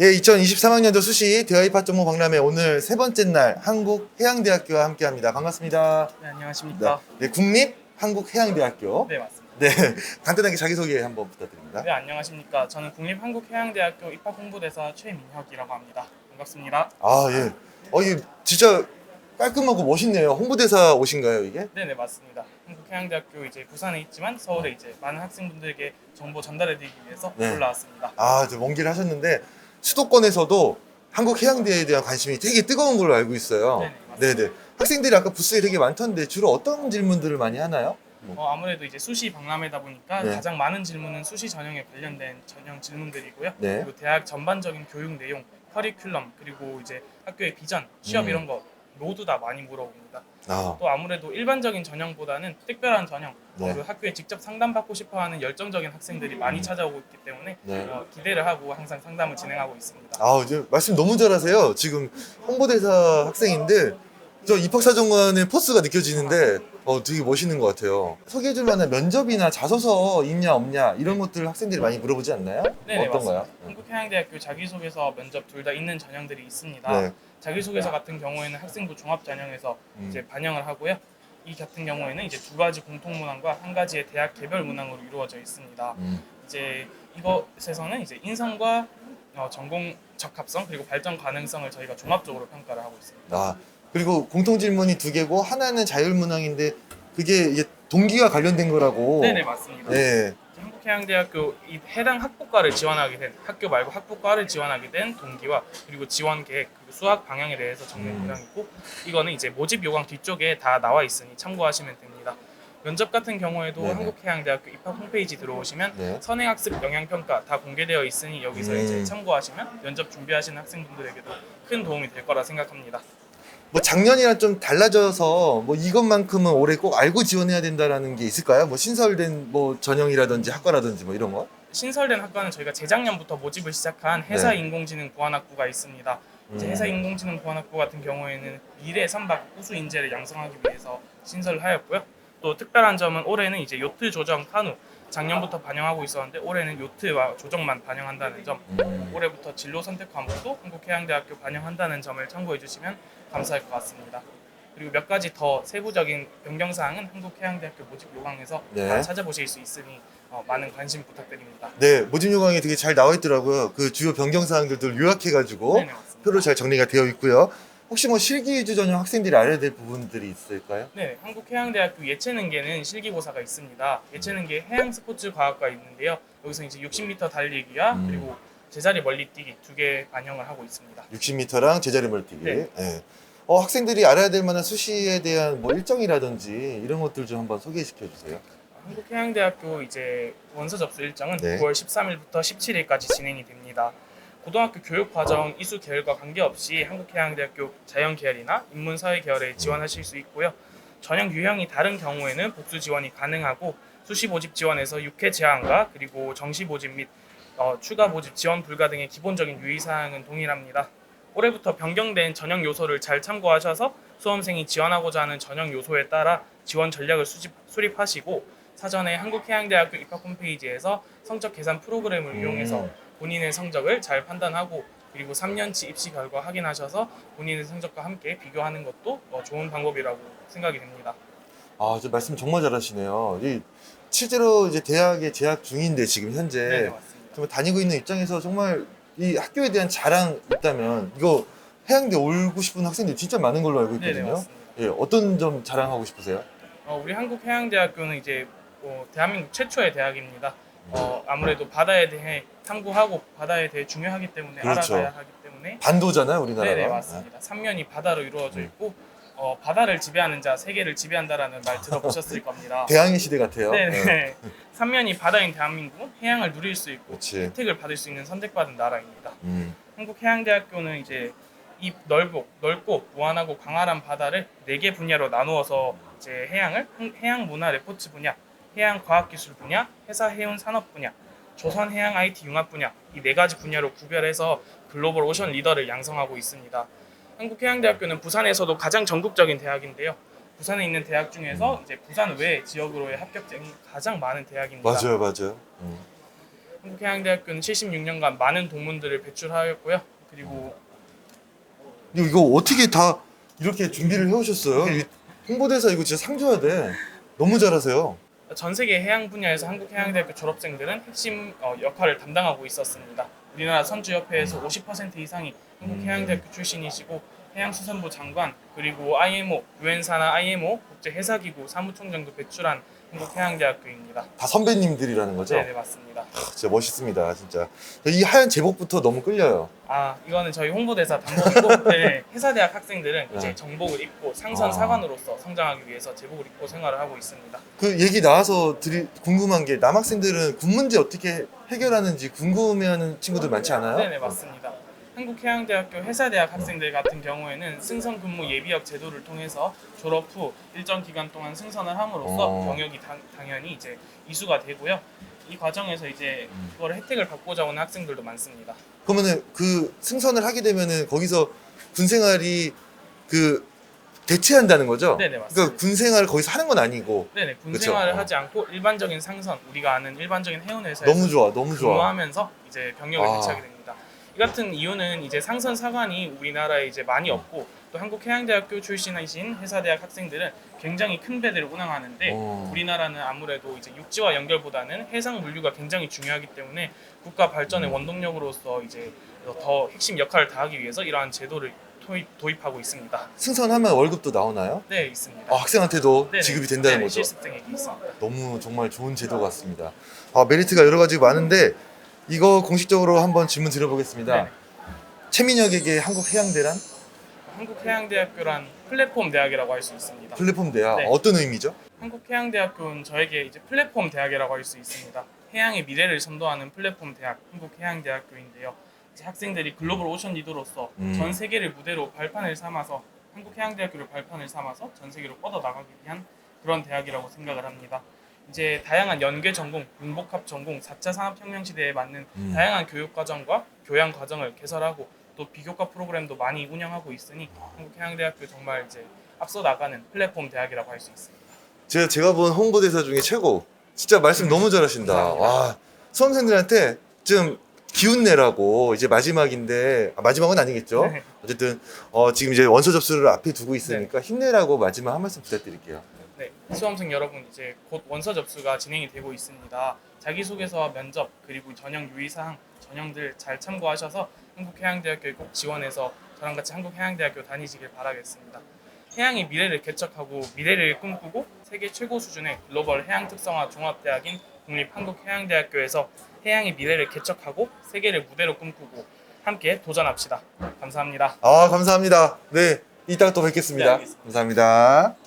예, 2023학년도 수시 대화입학 전문 박람회 오늘 세 번째 날 한국해양대학교와 함께합니다. 반갑습니다. 네, 안녕하십니까. 네, 국립 한국해양대학교. 네, 맞습니다. 네, 간단하게 자기소개 한번 부탁드립니다. 네, 안녕하십니까. 저는 국립한국해양대학교 입학 홍보대사 최민혁이라고 합니다. 반갑습니다. 아, 예. 어, 이게 진짜 깔끔하고 멋있네요. 홍보대사 오신가요, 이게? 네, 네, 맞습니다. 한국해양대학교 이제 부산에 있지만 서울에 이제 많은 학생분들에게 정보 전달해드리기 위해서 네. 올라왔습니다. 아, 먼길 하셨는데 수도권에서도 한국 해양대에 대한 관심이 되게 뜨거운 걸로 알고 있어요. 네네, 맞습니다. 네네. 학생들이 아까 부스에 되게 많던데 주로 어떤 질문들을 많이 하나요? 어, 아무래도 이제 수시 박람회다 보니까 네. 가장 많은 질문은 수시 전형에 관련된 전형 질문들이고요. 네. 그리고 대학 전반적인 교육 내용, 커리큘럼 그리고 이제 학교의 비전, 취업 음. 이런 거 모두 다 많이 물어봅니다. 아, 또 아무래도 일반적인 전형보다는 특별한 전형, 네. 어, 그 학교에 직접 상담받고 싶어하는 열정적인 학생들이 많이 찾아오고 있기 때문에 네. 어, 기대를 하고 항상 상담을 진행하고 있습니다. 아, 이제 말씀 너무 잘하세요. 지금 홍보대사 학생인데 저 입학사정관의 포스가 느껴지는데 어, 되게 멋있는 것 같아요. 소개해줄 만한 면접이나 자소서 있냐 없냐 이런 것들 학생들이 많이 물어보지 않나요? 네네, 어떤가요? 맞습니다. 한국해양대학교 자기소개서 면접 둘 다 있는 전형들이 있습니다. 네. 자기소개서 같은 경우에는 학생부 종합 전형에서 음. 이제 반영을 하고요. 이 같은 경우에는 이제 두 가지 공통 문항과 한 가지의 대학 개별 문항으로 이루어져 있습니다. 음. 이제 이것에서는 이제 인성과 어, 전공 적합성 그리고 발전 가능성을 저희가 종합적으로 평가를 하고 있습니다. 아, 그리고 공통 질문이 두 개고 하나는 자율문항인데 그게 이게 동기가 관련된 거라고. 네네 맞습니다. 네. 한국해양대학교 이 해당 학부과를 지원하게 된 학교 말고 학부과를 지원하게 된 동기와 그리고 지원 계획 그리고 수학 방향에 대해서 적는 음. 문항이고 이거는 이제 모집 요강 뒤쪽에 다 나와 있으니 참고하시면 됩니다. 면접 같은 경우에도 네네. 한국해양대학교 입학 홈페이지 들어오시면 네. 선행학습 영향평가 다 공개되어 있으니 여기서 음. 이제 참고하시면 면접 준비하시는 학생분들에게도 큰 도움이 될 거라 생각합니다. 뭐 작년이랑 좀 달라져서 뭐 이것만큼은 올해 꼭 알고 지원해야 된다라는 게 있을까요? 뭐 신설된 뭐 전형이라든지 학과라든지 뭐 이런 거? 신설된 학과는 저희가 재작년부터 모집을 시작한 회사 네. 인공지능 보안학부가 있습니다. 이제 음. 회사 인공지능 보안학부 같은 경우에는 미래 선박 우수 인재를 양성하기 위해서 신설을 하였고요. 또 특별한 점은 올해는 이제 요트 조정 한우 작년부터 반영하고 있었는데 올해는 요트와 조정만 반영한다는 점. 음. 올해부터 진로 선택 과목도 한국해양대학교 반영한다는 점을 참고해 주시면 감사할 것 같습니다. 그리고 몇 가지 더 세부적인 변경 사항은 한국해양대학교 모집 요강에서 네. 다 찾아보실 수 있으니 어, 많은 관심 부탁드립니다. 네, 모집 요강에 되게 잘 나와 있더라고요. 그 주요 변경 사항들도 요약해가지고 네네 맞습니다. 표로 잘 정리가 되어 있고요. 혹시 뭐 실기 위주 전형 학생들이 알아야 될 부분들이 있을까요? 네, 한국해양대학교 예체능계는 실기고사가 있습니다. 예체능계 해양스포츠과학과 있는데요. 여기서 이제 60m 달리기와 음. 그리고 제자리 멀리뛰기 두 개 반영을 하고 있습니다. 60m랑 제자리 멀뛰기. 네. 네. 어, 학생들이 알아야 될 만한 수시에 대한 뭐 일정이라든지 이런 것들 좀 한번 소개시켜 주세요. 한국해양대학교 이제 원서 접수 일정은 네. 9월 13일부터 17일까지 진행이 됩니다. 고등학교 교육 과정 이수 계열과 관계없이 한국해양대학교 자연 계열이나 인문 사회 계열에 지원하실 수 있고요. 전형 유형이 다른 경우에는 복수 지원이 가능하고 수시 모집 지원에서 6회 제한과 그리고 정시 모집 및 어, 추가 모집 지원 불가 등의 기본적인 유의 사항은 동일합니다. 올해부터 변경된 전형 요소를 잘 참고하셔서 수험생이 지원하고자 하는 전형 요소에 따라 지원 전략을 수집, 수립하시고 사전에 한국해양대학교 입학 홈페이지에서 성적 계산 프로그램을 음. 이용해서 본인의 성적을 잘 판단하고 그리고 3년치 입시 결과 확인하셔서 본인의 성적과 함께 비교하는 것도 어, 좋은 방법이라고 생각이 됩니다. 아, 저 말씀 정말 잘하시네요. 이 실제로 이제 대학에 재학 중인데 지금 현재 네, 맞습니다. 정말 다니고 있는 입장에서 정말 이 학교에 대한 자랑 있다면 이거 해양대 오고 싶은 학생들이 진짜 많은 걸로 알고 네, 네, 있거든요. 맞습니다. 예, 어떤 점 자랑하고 싶으세요? 어, 우리 한국해양대학교는 이제 어, 대한민국 최초의 대학입니다. 어, 아무래도 바다에 대해 탐구하고 바다에 대해 중요하기 때문에 그렇죠. 알아가야 하기 때문에 반도잖아요, 우리나라가. 네네 맞습니다. 삼면이 바다로 이루어져 음. 있고 어, 바다를 지배하는 자 세계를 지배한다라는 말 들어보셨을 겁니다. 대항해 시대 같아요. 네네. 예, 삼면이 바다인 대한민국은 해양을 누릴 수 있고 그렇지. 혜택을 받을 수 있는 선택받은 나라입니다. 음, 한국해양대학교는 이제 이 넓고 넓고 무한하고 광활한 바다를 네 개 분야로 나누어서 이제 해양을 한- 해양 문화 레포트 분야, 해양 과학 기술 분야, 해사 해운 산업 분야, 조선 해양 IT 융합 분야 이 네 가지 분야로 구별해서 글로벌 오션 리더를 양성하고 있습니다. 한국해양대학교는 부산에서도 가장 전국적인 대학인데요. 부산에 있는 대학 중에서 이제 부산 외 지역으로의 합격자가 가장 많은 대학입니다. 맞아요, 맞아요. 음. 한국해양대학교는 76년간 많은 동문들을 배출하였고요. 그리고 이거, 이거 어떻게 다 이렇게 준비를 해오셨어요? 이 홍보대사 이거 진짜 상 줘야 돼. 너무 잘하세요. 전 세계 해양 분야에서 한국해양대학교 졸업생들은 핵심 어, 역할을 담당하고 있었습니다. 우리나라 선주협회에서 50% 이상이 한국해양대학교 출신이시고 해양수산부 장관 그리고 IMO 유엔사나 IMO 국제해사기구 사무총장도 배출한 한국해양대학교입니다. 다 선배님들이라는 거죠? 네, 네 맞습니다. 아, 진짜 멋있습니다, 진짜. 이 하얀 제복부터 너무 끌려요. 아 이거는 저희 홍보대사 단복이고 네, 해사대학 학생들은 네. 이제 정복을 입고 상선 아. 사관으로서 성장하기 위해서 제복을 입고 생활을 하고 있습니다. 그 얘기 나와서 드리, 궁금한 게 남학생들은 군 문제 어떻게 해결하는지 궁금해하는 친구들 많지 않아요? 네 네 맞습니다. 한국해양대학교 해사대학 학생들 같은 경우에는 승선 근무 예비역 제도를 통해서 졸업 후 일정 기간 동안 승선을 함으로써 어. 경력이 당, 당연히 이제 이수가 되고요. 이 과정에서 이제 음. 그걸 혜택을 받고자 오는 학생들도 많습니다. 그러면은 그 승선을 하게 되면은 거기서 군 생활이 그 대체한다는 거죠? 네네 맞습니다. 그러니까 군 생활을 거기서 하는 건 아니고 네네 군 그쵸. 생활을 어. 하지 않고 일반적인 상선 우리가 아는 일반적인 해운 회사에서 너무 좋아, 너무 좋아. 근무하면서 이제 병력을 아. 대체하게 됩니다. 이 같은 이유는 이제 상선 사관이 우리나라에 이제 많이 없고 또 한국해양대학교 출신이신 해사대학 학생들은 굉장히 큰 배들을 운항하는데 어. 우리나라는 아무래도 이제 육지와 연결보다는 해상 물류가 굉장히 중요하기 때문에 국가 발전의 음. 원동력으로서 이제 더 핵심 역할을 다하기 위해서 이러한 제도를 도입, 도입 하고 있습니다. 승선하면 월급도 나오나요? 네 있습니다. 아, 학생한테도 네네. 지급이 된다는 네네, 거죠. 실습생에게 있습니다. 너무 정말 좋은 제도 같습니다. 아, 메리트가 여러 가지 많은데 이거 공식적으로 한번 질문 드려보겠습니다. 네네. 최민혁에게 한국해양대란 한국해양대학교란 플랫폼 대학이라고 할 수 있습니다. 플랫폼 대학 네. 어떤 의미죠? 한국해양대학교는 저에게 이제 플랫폼 대학이라고 할 수 있습니다. 해양의 미래를 선도하는 플랫폼 대학 한국해양대학교인데요. 학생들이 글로벌 오션 리더로서 음. 전 세계를 무대로 발판을 삼아서 한국해양대학교를 발판을 삼아서 전 세계로 뻗어 나가기 위한 그런 대학이라고 생각을 합니다. 이제 다양한 연계 전공, 융복합 전공, 4차 산업혁명 시대에 맞는 음. 다양한 교육 과정과 교양 과정을 개설하고 또 비교과 프로그램도 많이 운영하고 있으니 한국해양대학교 정말 이제 앞서 나가는 플랫폼 대학이라고 할 수 있습니다. 제가 제가 본 홍보대사 중에 최고. 진짜 말씀 너무 잘하신다. 감사합니다. 와 수험생들한테 좀 기운 내라고 이제 마지막인데 아, 마지막은 아니겠죠? 네. 어쨌든 어, 지금 이제 원서 접수를 앞에 두고 있으니까 힘내라고 마지막 한 말씀 부탁드릴게요. 네, 수험생 여러분 이제 곧 원서 접수가 진행이 되고 있습니다. 자기소개서와 면접 그리고 전형 유의사항 전형들 잘 참고하셔서 한국해양대학교에 꼭 지원해서 저랑 같이 한국해양대학교 다니시길 바라겠습니다. 해양의 미래를 개척하고 미래를 꿈꾸고 세계 최고 수준의 글로벌 해양 특성화 종합대학인 국립한국해양대학교에서 해양의 미래를 개척하고 세계를 무대로 꿈꾸고 함께 도전합시다. 감사합니다. 아 감사합니다. 네 이따가 또 뵙겠습니다. 네, 알겠습니다. 감사합니다.